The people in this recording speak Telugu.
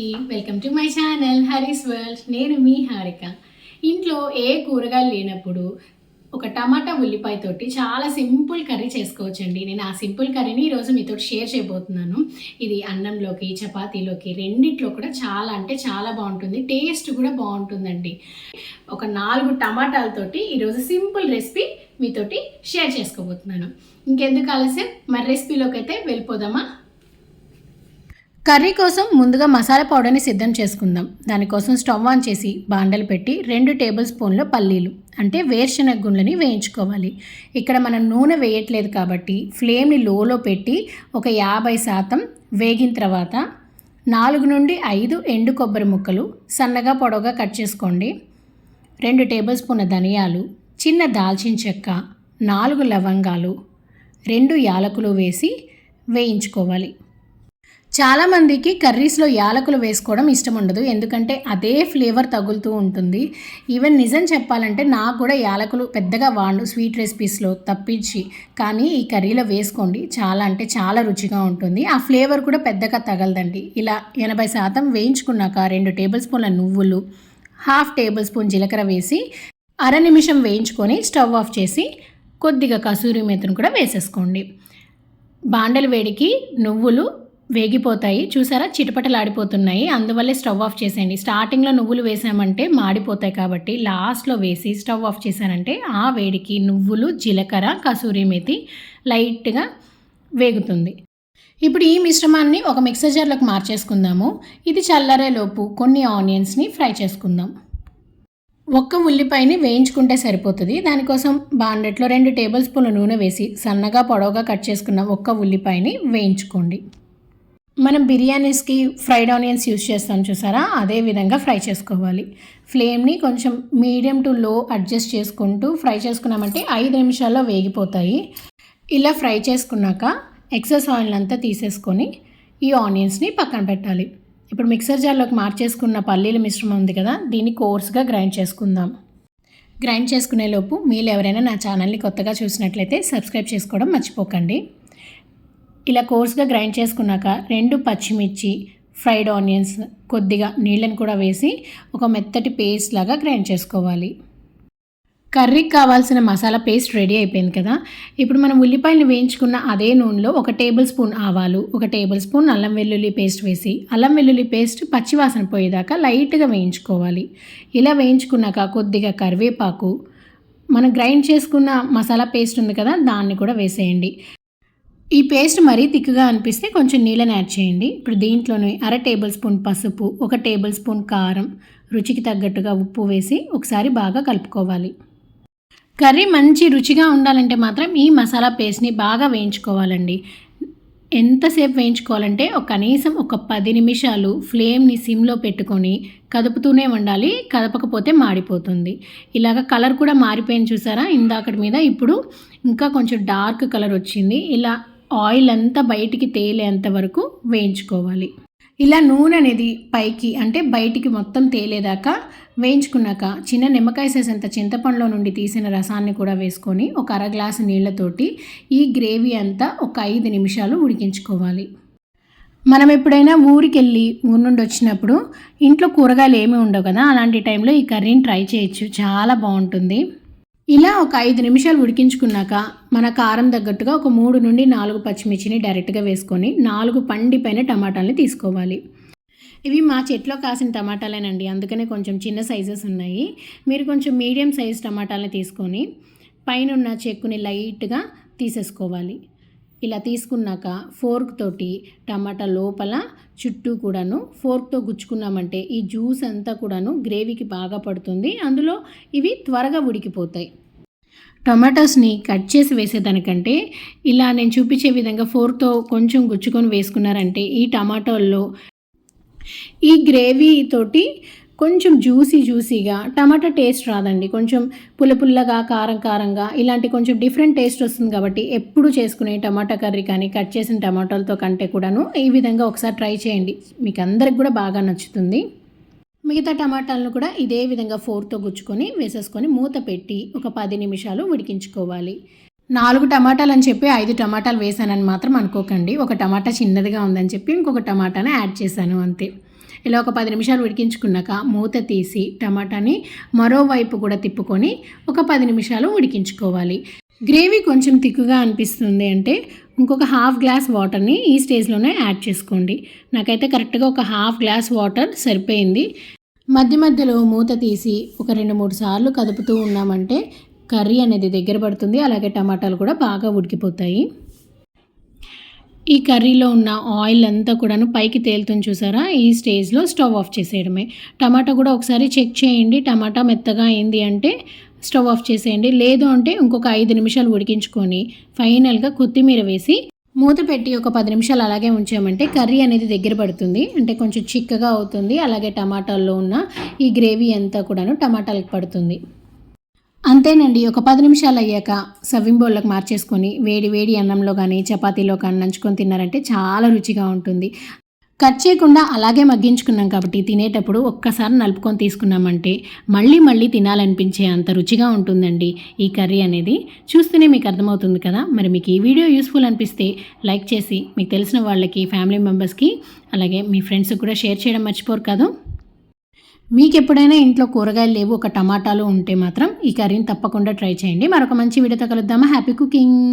Welcome to my channel Haris world. నేను మీ హారిక. ఇంట్లో ఏ కూరగాయలు లేనప్పుడు ఒక టమాటా ఉల్లిపాయతోటి చాలా సింపుల్ కర్రీ చేసుకోవచ్చండి. నేను ఆ సింపుల్ కర్రీని ఈరోజు మీతో షేర్ చేయబోతున్నాను. ఇది అన్నంలోకి చపాతీలోకి రెండిట్లో కూడా చాలా అంటే చాలా బాగుంటుంది. టేస్ట్ కూడా బాగుంటుందండి. ఒక నాలుగు టమాటాలతోటి ఈరోజు సింపుల్ రెసిపీ మీతోటి షేర్ చేసుకోబోతున్నాను. ఇంకెందుకు ఆలస్యం? మరి రెసిపీలోకి అయితే వెళ్ళిపోదామా? కర్రీ కోసం ముందుగా మసాలా పౌడర్ని సిద్ధం చేసుకుందాం. దానికోసం స్టవ్ ఆన్ చేసి బాండలు పెట్టి రెండు టేబుల్ స్పూన్ల పల్లీలు అంటే వేరుశనగ గుండ్లని వేయించుకోవాలి. ఇక్కడ మనం నూనె వేయట్లేదు కాబట్టి ఫ్లేమ్ని లోలో పెట్టి ఒక యాభై శాతం వేగిన తర్వాత నాలుగు నుండి ఐదు ఎండు కొబ్బరి ముక్కలు సన్నగా పొడవుగా కట్ చేసుకోండి. రెండు టేబుల్ స్పూన్ల ధనియాలు చిన్న దాల్చిన చెక్క నాలుగు లవంగాలు రెండు యాలకులు వేసి వేయించుకోవాలి. చాలామందికి కర్రీస్లో యాలకులు వేసుకోవడం ఇష్టం ఉండదు. ఎందుకంటే అదే ఫ్లేవర్ తగులుతూ ఉంటుంది. ఈవెన్ నిజం చెప్పాలంటే నాకు కూడా యాలకులు పెద్దగా వాడు స్వీట్ రెసిపీస్లో తప్పించి. కానీ ఈ కర్రీలో వేసుకోండి. చాలా అంటే చాలా రుచిగా ఉంటుంది. ఆ ఫ్లేవర్ కూడా పెద్దగా తగలదండి. ఇలా ఎనభై శాతం వేయించుకున్నాక రెండు టేబుల్ స్పూన్ల నువ్వులు హాఫ్ టేబుల్ స్పూన్ జీలకర్ర వేసి అర నిమిషం వేయించుకొని స్టవ్ ఆఫ్ చేసి కొద్దిగా కసూరి మేతను కూడా వేసేసుకోండి. బాండల వేడికి నువ్వులు వేగిపోతాయి. చూసారా? చిటపటలాడిపోతున్నాయి. అందువల్లే స్టవ్ ఆఫ్ చేసేయండి. స్టార్టింగ్లో నువ్వులు వేసామంటే మాడిపోతాయి కాబట్టి లాస్ట్లో వేసి స్టవ్ ఆఫ్ చేశానంటే ఆ వేడికి నువ్వులు జీలకర్ర కసూరి మేతి లైట్గా వేగుతుంది. ఇప్పుడు ఈ మిశ్రమాన్ని ఒక మిక్సర్ జార్లోకి మార్చేసుకుందాము. ఇది చల్లరేలోపు కొన్ని ఆనియన్స్ని ఫ్రై చేసుకుందాం. ఒక్క ఉల్లిపాయని వేయించుకుంటే సరిపోతుంది. దానికోసం బాండెట్లో రెండు టేబుల్ స్పూన్ల నూనె వేసి సన్నగా పొడవుగా కట్ చేసుకున్న ఒక్క ఉల్లిపాయని వేయించుకోండి. మనం బిర్యానీస్కి ఫ్రైడ్ ఆనియన్స్ యూస్ చేస్తాం చూసారా? అదే విధంగా ఫ్రై చేసుకోవాలి. ఫ్లేమ్ని కొంచెం మీడియం టు లో అడ్జస్ట్ చేసుకుంటూ ఫ్రై చేసుకున్నామంటే ఐదు నిమిషాల్లో వేగిపోతాయి. ఇలా ఫ్రై చేసుకున్నాక ఎక్సెస్ ఆయిల్ అంతా తీసేసుకొని ఈ ఆనియన్స్ని పక్కన పెట్టాలి. ఇప్పుడు మిక్సర్ జార్లోకి మార్చేసుకున్న పల్లీల మిశ్రమం ఉంది కదా దీన్ని కోర్స్గా గ్రైండ్ చేసుకుందాం. గ్రైండ్ చేసుకునే లోపు మీరు ఎవరైనా నా ఛానల్ని కొత్తగా చూసినట్లయితే సబ్స్క్రైబ్ చేసుకోవడం మర్చిపోకండి. ఇలా కోర్స్గా గ్రైండ్ చేసుకున్నాక రెండు పచ్చిమిర్చి ఫ్రైడ్ ఆనియన్స్ కొద్దిగా నీళ్ళని కూడా వేసి ఒక మెత్తటి పేస్ట్ లాగా గ్రైండ్ చేసుకోవాలి. కర్రీకి కావాల్సిన మసాలా పేస్ట్ రెడీ అయిపోయింది కదా? ఇప్పుడు మనం ఉల్లిపాయలు వేయించుకున్న అదే నూనెలో ఒక టేబుల్ స్పూన్ ఆవాలు ఒక టేబుల్ స్పూన్ అల్లం వెల్లుల్లి పేస్ట్ వేసి అల్లం వెల్లుల్లి పేస్ట్ పచ్చివాసన పోయేదాకా లైట్గా వేయించుకోవాలి. ఇలా వేయించుకున్నాక కొద్దిగా కరివేపాకు మనం గ్రైండ్ చేసుకున్న మసాలా పేస్ట్ ఉంది కదా దాన్ని కూడా వేసేయండి. ఈ పేస్ట్ మరీ తిక్కుగా అనిపిస్తే కొంచెం నీళ్ళని యాడ్ చేయండి. ఇప్పుడు దీంట్లోనే అర టేబుల్ స్పూన్ పసుపు ఒక టేబుల్ స్పూన్ కారం రుచికి తగ్గట్టుగా ఉప్పు వేసి ఒకసారి బాగా కలుపుకోవాలి. కర్రీ మంచి రుచిగా ఉండాలంటే మాత్రం ఈ మసాలా పేస్ట్ని బాగా వేయించుకోవాలండి. ఎంతసేపు వేయించుకోవాలంటే ఒక కనీసం ఒక పది నిమిషాలు ఫ్లేమ్ని సిమ్లో పెట్టుకొని కదుపుతూనే ఉండాలి కదపకపోతే మాడిపోతుంది. ఇలాగ కలర్ కూడా మారిపోయింది చూసారా? ఇందాకటి మీద ఇప్పుడు ఇంకా కొంచెం డార్క్ కలర్ వచ్చింది. ఇలా ఆయిల్ అంతా బయటికి తేలేంత వరకు వేయించుకోవాలి. ఇలా నూనె అనేది పైకి అంటే బయటికి మొత్తం తేలేదాకా వేయించుకున్నాక చిన్న నిమ్మకాయ సేసంత అంత చింతపండులో నుండి తీసిన రసాన్ని కూడా వేసుకొని ఒక అర గ్లాసు నీళ్ళతోటి ఈ గ్రేవీ అంతా ఒక ఐదు నిమిషాలు ఉడికించుకోవాలి. మనం ఎప్పుడైనా ఊరికి వెళ్ళి ఊరి నుండి వచ్చినప్పుడు ఇంట్లో కూరగాయలు ఏమీ ఉండవు కదా అలాంటి టైంలో ఈ కర్రీని ట్రై చేయొచ్చు. చాలా బాగుంటుంది. ఇలా ఒక ఐదు నిమిషాలు ఉడికించుకున్నాక మన కారం తగ్గట్టుగా ఒక మూడు నుండి నాలుగు పచ్చిమిర్చిని డైరెక్ట్గా వేసుకొని నాలుగు పండిపోయిన టమాటాలని తీసుకోవాలి. ఇవి మా చెట్లో కాసిన టమాటాలేనండి. అందుకనే కొంచెం చిన్న సైజెస్ ఉన్నాయి. మీరు కొంచెం మీడియం సైజ్ టమాటాలని తీసుకొని పైన ఉన్న చెక్కుని లైట్గా తీసేసుకోవాలి. ఇలా తీసుకున్నాక ఫోర్క్ తోటి టమాటా లోపల చుట్టూ కూడాను ఫోర్క్తో గుచ్చుకున్నామంటే ఈ జ్యూస్ అంతా కూడాను గ్రేవీకి బాగా పడుతుంది. అందులో ఇవి త్వరగా ఉడికిపోతాయి. టొమాటోస్ని కట్ చేసి వేసేదానికంటే ఇలా నేను చూపించే విధంగా ఫోర్తో కొంచెం గుచ్చుకొని వేసుకున్నారంటే ఈ టమాటోల్లో ఈ గ్రేవీ తోటి కొంచెం జ్యూసీ జ్యూసీగా టమాటా టేస్ట్ రాదండి. కొంచెం పుల్ల పుల్లగా కారం కారంగా ఇలాంటి కొంచెం డిఫరెంట్ టేస్ట్ వస్తుంది కాబట్టి ఎప్పుడు చేసుకునే టమాటా కర్రీ కానీ కట్ చేసిన టమాటాలతో కంటే కూడాను ఈ విధంగా ఒకసారి ట్రై చేయండి. మీకు అందరికి కూడా బాగా నచ్చుతుంది. మిగతా టమాటాలను కూడా ఇదే విధంగా ఫోర్తో గుచ్చుకొని వేసేసుకొని మూత పెట్టి ఒక పది నిమిషాలు ఉడికించుకోవాలి. నాలుగు టమాటాలు అని చెప్పి ఐదు టమాటాలు వేసానని మాత్రం అనుకోకండి. ఒక టమాటా చిన్నదిగా ఉందని చెప్పి ఇంకొక టమాటాని యాడ్ చేశాను అంతే. ఇలా ఒక పది నిమిషాలు ఉడికించుకున్నాక మూత తీసి టమాటాని మరోవైపు కూడా తిప్పుకొని ఒక పది నిమిషాలు ఉడికించుకోవాలి. గ్రేవీ కొంచెం తిక్కుగా అనిపిస్తుంది అంటే ఇంకొక హాఫ్ గ్లాస్ వాటర్ని ఈ స్టేజ్లోనే యాడ్ చేసుకోండి. నాకైతే కరెక్ట్గా ఒక హాఫ్ గ్లాస్ వాటర్ సరిపోయింది. మధ్య మధ్యలో మూత తీసి ఒక రెండు మూడు సార్లు కదుపుతూ ఉన్నామంటే కర్రీ అనేది దగ్గర పడుతుంది. అలాగే టమాటాలు కూడా బాగా ఉడికిపోతాయి. ఈ కర్రీలో ఉన్న ఆయిల్ అంతా కూడాను పైకి తేలుతుంది చూసారా? ఈ స్టేజ్లో స్టవ్ ఆఫ్ చేసేయడమే. టమాటా కూడా ఒకసారి చెక్ చేయండి. టమాటా మెత్తగా అయింది అంటే స్టవ్ ఆఫ్ చేసేయండి. లేదు అంటే ఇంకొక ఐదు నిమిషాలు ఉడికించుకొని ఫైనల్గా కొత్తిమీర వేసి మూత పెట్టి ఒక పది నిమిషాలు అలాగే ఉంచామంటే కర్రీ అనేది దగ్గర పడుతుంది. అంటే కొంచెం చిక్కగా అవుతుంది. అలాగే టమాటాల్లో ఉన్న ఈ గ్రేవీ అంతా కూడాను టమాటాలకు పడుతుంది. అంతేనండి. ఒక పది నిమిషాలు అయ్యాక సవ్వింగ్ బౌల్లోకి మార్చేసుకొని వేడి వేడి అన్నంలో కానీ చపాతీలో కానీ నంచుకొని తిన్నారంటే చాలా రుచిగా ఉంటుంది. కట్ చేయకుండా అలాగే మగ్గించుకున్నాం కాబట్టి తినేటప్పుడు ఒక్కసారి నలుపుకొని తీసుకున్నామంటే మళ్ళీ మళ్ళీ తినాలనిపించే అంత రుచిగా ఉంటుందండి ఈ కర్రీ అనేది. చూస్తేనే మీకు అర్థమవుతుంది కదా. మరి మీకు ఈ వీడియో యూస్ఫుల్ అనిపిస్తే లైక్ చేసి మీకు తెలిసిన వాళ్ళకి ఫ్యామిలీ మెంబర్స్కి అలాగే మీ ఫ్రెండ్స్కి కూడా షేర్ చేయడం మర్చిపోరు కదా. మీకు ఎప్పుడైనా ఇంట్లో కూరగాయలు లేవు ఒక టమాటాలు ఉంటే మాత్రం ఈ కర్రీని తప్పకుండా ట్రై చేయండి. మరొక మంచి వీడియోతో కలుద్దామా. Happy cooking!